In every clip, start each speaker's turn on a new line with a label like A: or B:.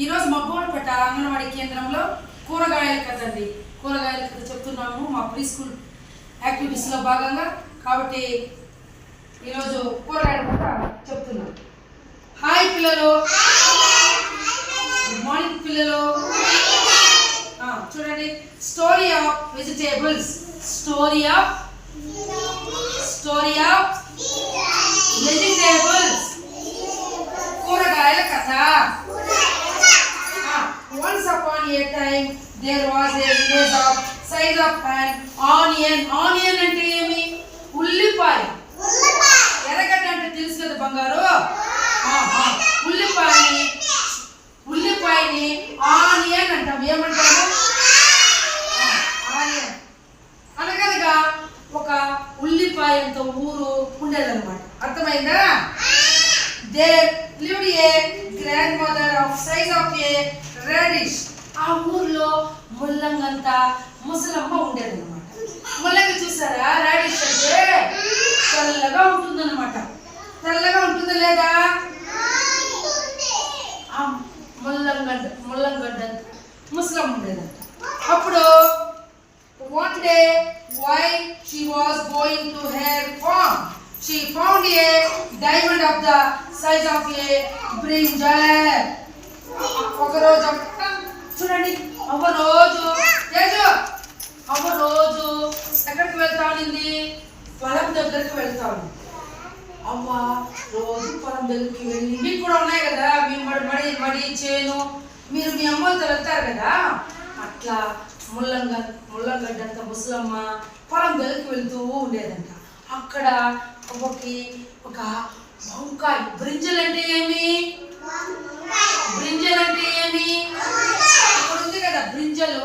A: ఈరోజు మబ్బోడపేట అంగన్వాడీ కేంద్రంలో కూరగాయల కథ అండి. కూరగాయల కథ చెప్తున్నాము. మా ప్రీ స్కూల్ యాక్టివిటీస్లో భాగంగా కాబట్టి ఈరోజు కూరగాయల కథ చెప్తున్నాం. హాయ్ పిల్లలు. గుడ్ మార్నింగ్ పిల్లలు. చూడండి. Story of vegetables story of story of vegetables కూరగాయల కథ once upon time there was a village of size of and onion onion అంటే ఏమి? ఉల్లిపాయ. ఎర్రగడ్డ అంటే తెలుసు కదా బంగారు? ఉల్లిపాయని ఉల్లిపాయని ఆనియన్ అంటాం. ఏమంటాము ఆ, ఆనియన్ అనగనగా ఒక ఉల్లిపాయంత ఊరు ఉండేదన్నమాట అర్థమైందా they lived a grand mother of size of a radish ఆ ఊర్లో ముల్లంగంత ముసలమ్మ ఉండేదన్నమాట ముల్లంగి చూసారా రాడిష్ అంటే తెల్లగా ఉంటుందన్నమాట తెల్లగా ఉంటుందా లేదా ఆ ముల్లంగడ్డ ముల్లంగడ్డ ముస్లిం ఉండేదంట. అప్పుడు one day why she was going to her farm? She found a diamond of the size of a brinjal. ఒక రోజు చూడండి ఒక రోజు తేజు ఒక రోజు ఎక్కడికి వెళ్తా ఉంది పొలం దగ్గరికి వెళ్తా ఉంది. అమ్మ రోజు పొలం దగ్గరికి వెళ్ళి ఇవి కూడా ఉన్నాయి కదా? మేము మడి మడి చేను మీరు మీ అమ్మతో వెళ్తారు కదా? అట్లా ముల్లంగ ముల్లంగడ్డంత ముసలమ్మ పొలం దగ్గరికి వెళ్తూ ఉండేదంట. అక్కడ ఒకకి ఒక వంకాయ బ్రింజల్ అంటే ఏమి? బ్రింజల్ అంటే ఏమి? అక్కడ ఉంది కదా బ్రింజలు.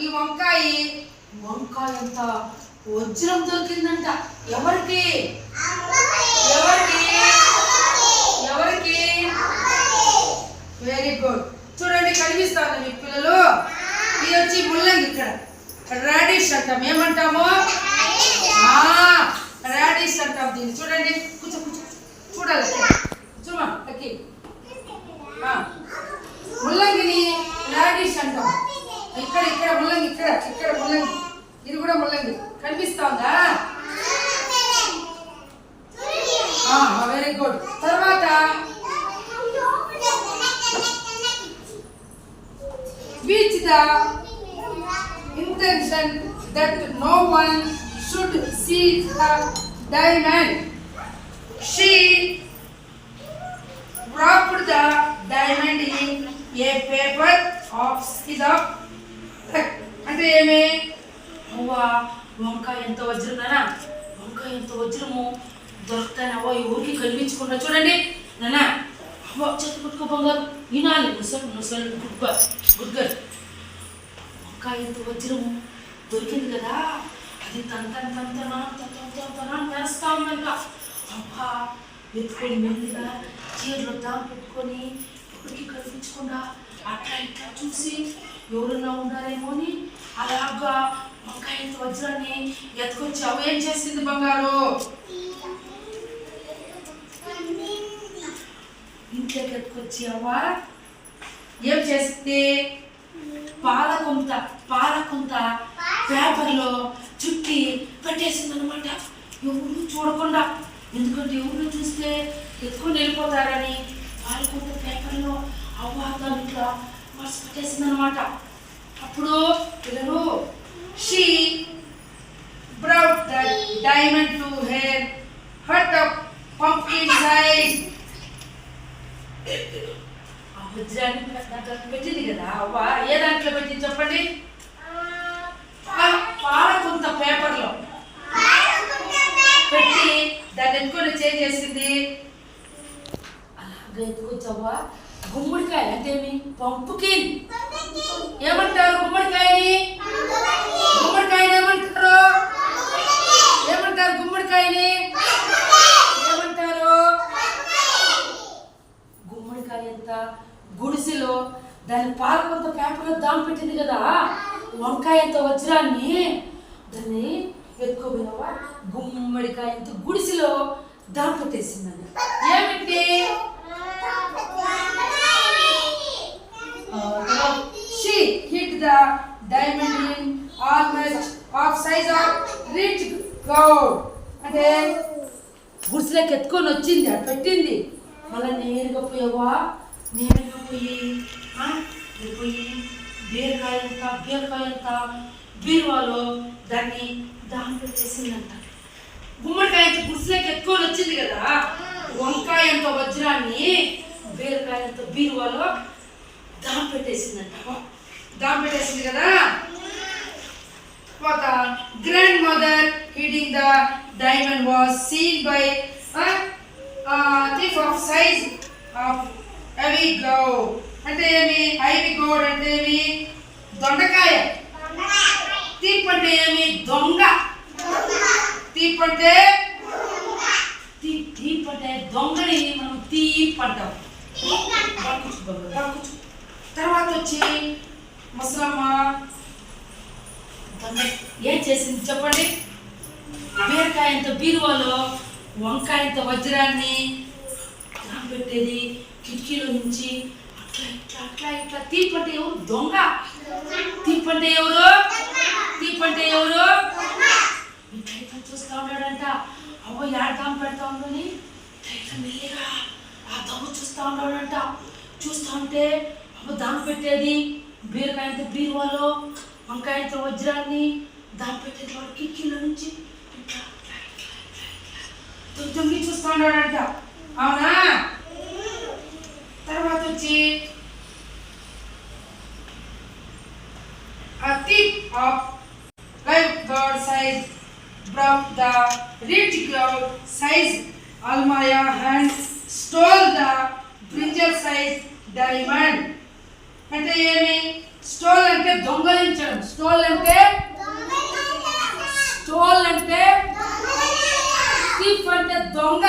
A: ఈ వంకాయ వంకాయ అంత వజ్రం దొరికిందంట. ఎవరికి? ఎవరికి? వెరీ గుడ్ చూడండి కనిపిస్తాను మీ పిల్లలు. ఇది వచ్చి ముల్లంగి ఇక్కడ. రాడిష్ అంటాం. ఏమంటాము? రాడిష్ అంటాం దీన్ని. చూడండి కూర్చో కూర్చో. చూడాలి చూమా అక్కి ఆ, ముల్లంగిని రాడిష్ అంటాం ఇక్కడ ఇక్కడ ముల్లంగి ఇక్కడ ఇక్కడ ముల్లంగి ఇది కూడా ముల్లంగి కనిపిస్తోందా వెరీ గుడ్ తర్వాత which the intention that no one should see the diamond. She wrapped the diamond in a paper of is అంటే ఏమి? అవ్వ వంకాయ ఎంత వజ్రమేనా? వంకాయ ఎంత వజ్రము? దొరుకుతాను అవ్వ ఈ ఊరికి కనిపించకుండా చూడండి. నానా అవ్వ చెట్టు పుట్టుకో బంగారు. వినాలి ముసలు ముసలు గుడ్ బ గుడ్ గర్ వంకాయ ఎంత వజ్రము? దొరికింది కదా. అది తన తంతన తంతన వేస్తా తన ఉందంట అబ్బా ఎత్తుకొని మెల్లిగా చీరలు దాం పెట్టుకొని ఎవరికి కనిపించకుండా అట్లా ఇట్లా చూసి ఎవరన్నా ఉన్నారేమో అని అలాగా వంకాయ వజ్రాన్ని ఎత్తుకొచ్చి అవి ఏం చేసింది బంగారు? ఇంట్లోకి ఎత్తుకొచ్చి అవ్వ ఏం చేస్తే పాలకుంత పాలకుంత పేపర్లో చుట్టి పట్టేసిందనమాట ఎవరు చూడకుండా. ఎందుకంటే ఎవరు చూస్తే ఎత్తుకొని వెళ్ళిపోతారని పాలకుంత పేపర్లో అవ్వ ఇట్లా పట్టేసిందనమాట అప్పుడు పిల్లలు she brought the diamond to her hut of pumpkin size ఆ వజ్రాన్ని దాంట్లో పెట్టింది కదా అవ్వ ఏ దాంట్లో పెట్టింది చెప్పండి పా- పాలకుంత పేపర్లో పెట్టి దాన్ని ఎత్తుకొని చేంజ్ చేసింది అలాగే గుమ్మడికాయ అంటే ఏమి పంపుకిన్. ఏమంటారు గుమ్మడికాయని? గుమ్మడికాయని ఏమంటారు? ఏమంటారు గుమ్మడికాయని? ఏమంటారు? గుమ్మడికాయ ఎంత? గుడిసెలో దాని పాలకొంత పేపర్లో దాం పెట్టింది కదా. వంకాయతో వజ్రాన్ని దాన్ని ఎత్తుకోపోయావా గుమ్మడికాయ ఎంత గుడిసెలో దాం పెట్టేసిందని. ఏమిటి? with the diamond ring almost of size of rich gold. అంటే గుడిసెలకు ఎత్తుకొని వచ్చింది అది పెట్టింది. మళ్ళీ నేరుగా పోయావా నేరుగా పోయి పోయి బీరకాయ ఎంత బీరకాయ ఎంత? బీరువాలో దాన్ని దాంట్లో చేసిందంట గుమ్మడికాయ గుడిసెలకు ఎత్తుకొని వచ్చింది కదా? వంకాయ ఎంత వజ్రాన్ని బీరకాయ ఎంత బీరువాలో దాంట్లో పెట్టేసిందంట. దాం పెట్టేసింది కదా? ఒక grand mother hiding the diamond was seen by thief of size of ivy గౌ అంటే ఏమి? హైవీ గౌడ్ అంటే ఏమి? దొండకాయ. తీప్ అంటే ఏమి? దొంగ. తీప్ అంటే? తీప్ అంటే దొంగని మనం తీప్ అంటాం. తర్వాత వచ్చి ముసలమ్మ. ఏం చేసింది చెప్పండి? బీరకాయంత బీరువాలో వంకాయంత వజ్రాన్ని పెట్టేది కిటికీలో నుంచి. అట్లా ఇట్లా అట్లా ఇట్లా. తీపంటే ఎవరు? దొంగ. తీపంటే ఎవరు? తీపంటే ఎవరు? ఇట్లా ఇట్లా చూస్తా ఉన్నాడంట. అవ్వ యాడ దాం పెడతా ఉందని ఇట్లా మెల్లిగా ఆ దొంగ చూస్తా ఉన్నాడంట. చూస్తా ఉంటే అవ్వ దాం పెట్టేది బీరకాయంత బీరువాలో వంకాయంత వజ్రాన్ని దాం పెట్టేది నుంచి తొమ్మిది చూస్తున్నాడంట అవునా తర్వాత వచ్చి a tip of live bird size broke the rich glove size almaya and stole the brinjal size diamond అంటే ఏమి? స్టోల్ అంటే దొంగలించడం. స్టోల్ అంటే? స్టోల్ అంటే? థీఫ్ అంటే దొంగ.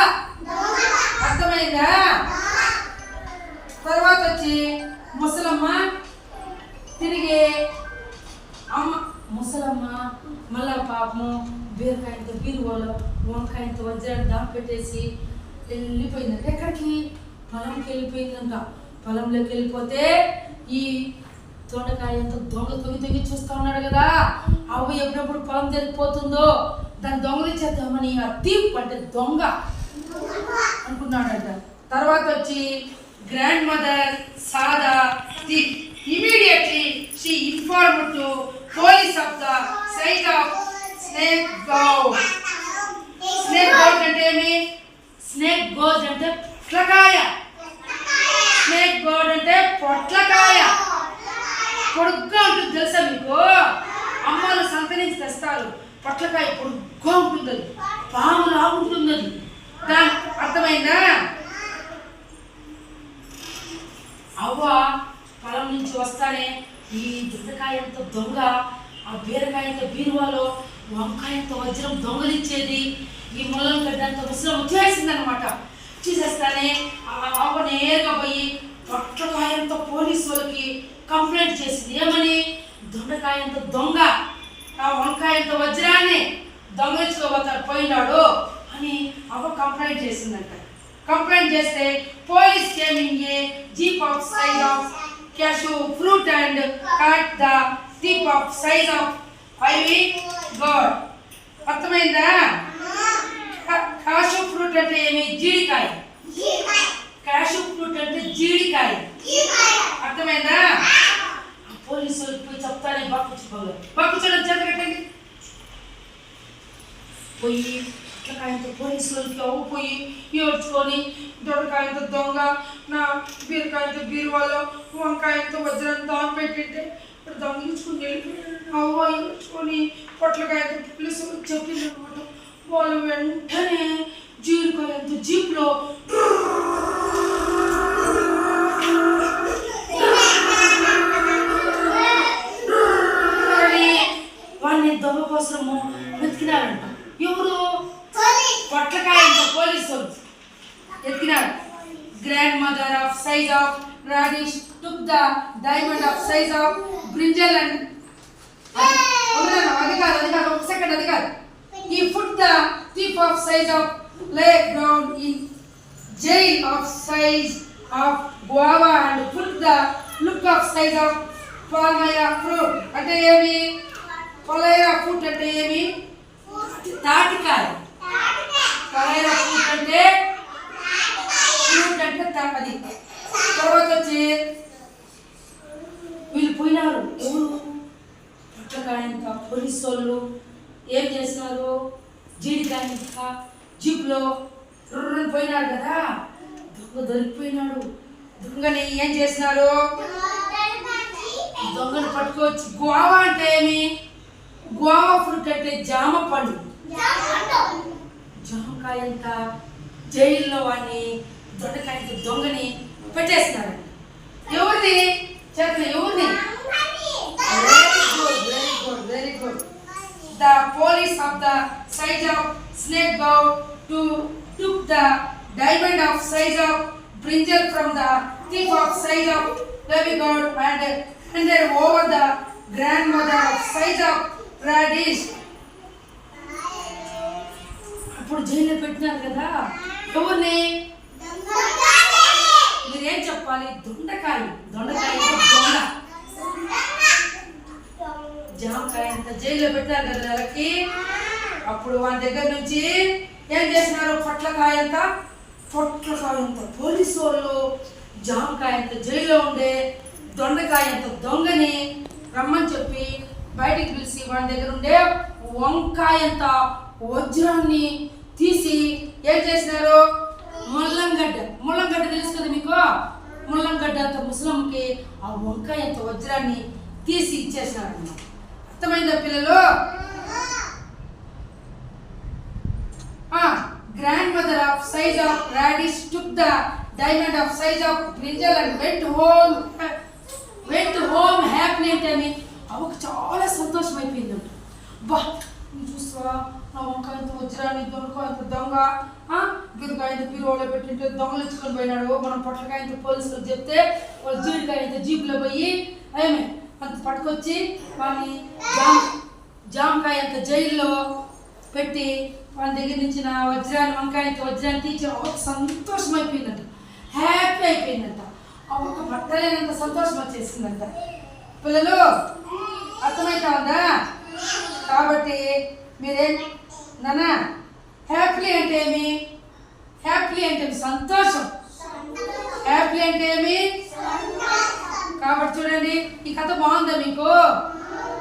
A: అర్థమైందా? తర్వాత వచ్చి ముసలమ్మ తిరిగి అమ్మ ముసలమ్మ మళ్ళా పాపము బీరకాయలతో బీరువాలో వంకాయంతో వజ్రాన్ని దాని పెట్టేసి వెళ్ళిపోయిందంట. ఎక్కడికి? పొలంకి వెళ్ళిపోయిందంట. పొలంలోకి వెళ్ళిపోతే ఈ దొండకాయంత దొంగ తొగి తొగి చూస్తా ఉన్నాడు కదా. అవ్వ ఎప్పుడప్పుడు పొలం తెలిపోతుందో దాన్ని దొంగలించేద్దామని ఆ తీప్ అంటే దొంగ అనుకున్నాడంట తర్వాత వచ్చి grand mother saw the thief immediately she inform to police of the size of snake gov snake gourd అంటే ఏమి? స్నేక్ గోజ్ అంటే పొట్లకాయ స్నేక్ బర్డ్ అంటే పొట్లకాయ. పొడుగ్గా ఉంటుంది తెలుసా మీకు? అమ్మాలు సంత నుంచి తెస్తారు. పొట్లకాయ పొడుగ్గా ఉంటుంది అది పాములా ఉంటుంది అది దాని అర్థమైందా? అవ్వ పొలం నుంచి వస్తానే ఈ దొండకాయంత దొంగ ఆ బీరకాయంత బీరువాలో వంకాయంత వజ్రం దొంగలిచ్చేది. ఈ ముళ్ళం గడ్డంత ముసలం వచ్చేసిందనమాట చూసేస్తానే. ఆ అవ్వ నేరుగా పోయి పొట్టకాయంతో పోలీసు వాళ్ళకి కంప్లైంట్ చేసింది. ఏమని? దొండకాయంతో దొంగ. ఆ వంకాయంతో వజ్రాన్ని దొంగలించుకోబోతాడు పోయినాడు అని అవ్వ కంప్లైంట్ చేసిందంట. కంప్లైంట్ చేస్తే police came in a jeep of size of cashew fruit and caught the thief of size of ivy gourd అర్థమైందా? కాషు ఫ్రూట్ అంటే ఏమి? జీడికాయ. కాషు ఫ్రూట్ అంటే జీడికాయ. అర్థమైందా? ఆ. పోలీసులు పోయి చెప్తానే చూడండి చేత కట్టండి పోయి పోలీసులకి అవ్వు పోయి ఏడ్చుకొని దొండకాయంతో దొంగ నా బీరకాయంతో బీరువాలో వంకాయంతో వజ్రం దాని పెట్టింటే దొంగిలించుకుని వెళ్ళిపోయాడు అవ్వ ఏడ్చుకొని పొట్లకాయంతో పోలీసు చెప్పింది అనమాట వాళ్ళు వెంటనే జీడికాయంతో జీప్లో అని వాడిని దొంగ కోసము వెతికినారంట ఎవరు పొట్లకాయంతో police ఎత్తినారు grand mother of size of radish took the diamond of size of brinjal and అది కాదు అది కాదు ఒక సెకండ్ అది కాదు he put the thief of size of లే గ్రౌండ్ in jail of size of guava and put the look of size of palmaya fruit. అంటే ఏమి? పొలయ ఫ్రూట్ అంటే ఏమి? తాటికాయ. కరైరా ఫ్రూట్ అంటే ఫ్రూట్ అంటే తా- అది తర్వాత వచ్చి వీళ్ళు పోయినారు. ఎవరు? పుట్టకాయంత పోలీసు వాళ్ళు ఏం చేస్తున్నారు? జీడికాయ జీప్లో రుర్రని పోయినాడు కదా? దొంగ దొరికిపోయినాడు. దొంగని ఏం చేసినారు దొంగను పట్టుకోవచ్చు. గోవా అంటే ఏమి? గోవా ఫ్రూట్ అంటే జామ పండు. జామకాయ అంత జైల్లో వాడిని దొండకాయ దొంగని పెట్టేస్తున్నారు. ఎవరిది? చేతులు ఎవరిని very good very good very good the police of the size of snake gourd to took the diamond of size of brinjal from the thief of size of baby gourd and handed over the grandmother of size of radish. అప్పుడు జైల్లో పెట్టినారు కదా. ఎవరిని? మీరేం చెప్పాలి? దొండకాయ. దొండకాయ దొంగ జామకాయ అంత జైల్లో పెట్టారు కదా నెలకి అప్పుడు వాళ్ళ దగ్గర నుంచి ఏం చేసినారు? పొట్లకాయ అంత పొట్లకాయ అంత పోలీసు వాళ్ళు జామకాయ అంత జైల్లో ఉండే దొండకాయ అంత దొంగని రమ్మని చెప్పి బయటికి పిలిచి వాళ్ళ దగ్గర ఉండే వంకాయ అంత వజ్రాన్ని తీసి ఏం చేసినారు? ముల్లంగడ్డ. ముల్లంగడ్డ తెలుసు కదా మీకు? ముల్లంగడ్డ అంత ముసలంకి ఆ వంకాయ అంత వజ్రాన్ని తీసి ఇచ్చేసినారు అన్నమాట. అర్థమైందా పిల్లలు? Grand mother of size of radish took the diamond of size of brinjal and went home went home happy అంటే అని అవకు చాలా సంతోషం అయిపోయిందంట బా నువ్వు చూస్తావా? నా వంకాయ ఇంత వజ్రాన్ని దొంగ ఇంత దొంగ? ఆ, బిరకాయ ఇంత పీరోలో పెట్టింటే దొంగలు ఇచ్చుకొని పోయినాడు. మనం పొట్లకాయ ఇంత పోలీసులకు చెప్తే వాళ్ళు జీడికాయ ఇంత జీపులో పోయి ఏమే అంత పట్టుకొచ్చి వాళ్ళని జామ్ జామకాయ అంత జైల్లో పెట్టి వాళ్ళ దగ్గర నుంచి నా వజ్రాన్ని వంకాయ వజ్రాన్ని తీర్చి ఒక సంతోషం అయిపోయిందంట. హ్యాపీ అయిపోయిందంట ఒక పట్టలేనంత సంతోషం వచ్చేసిందంట. పిల్లలు అర్థమైతా ఉందా కాబట్టి మీరేం నాన్న హ్యాపీ అంటే ఏమి? హ్యాపీ అంటే సంతోషం. హ్యాపీ అంటే ఏమి? కాబట్టి చూడండి ఈ కథ బాగుందా మీకు?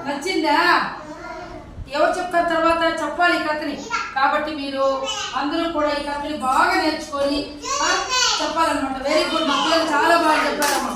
A: నచ్చిందా? ఎవరు చెప్తారు తర్వాత చెప్పాలి ఈ కథని. కాబట్టి మీరు అందరూ కూడా ఈ కథని బాగా నేర్చుకొని చెప్పాలన్నమాట. వెరీ గుడ్ మా పిల్లలు చాలా బాగా చెప్పారమ్మా.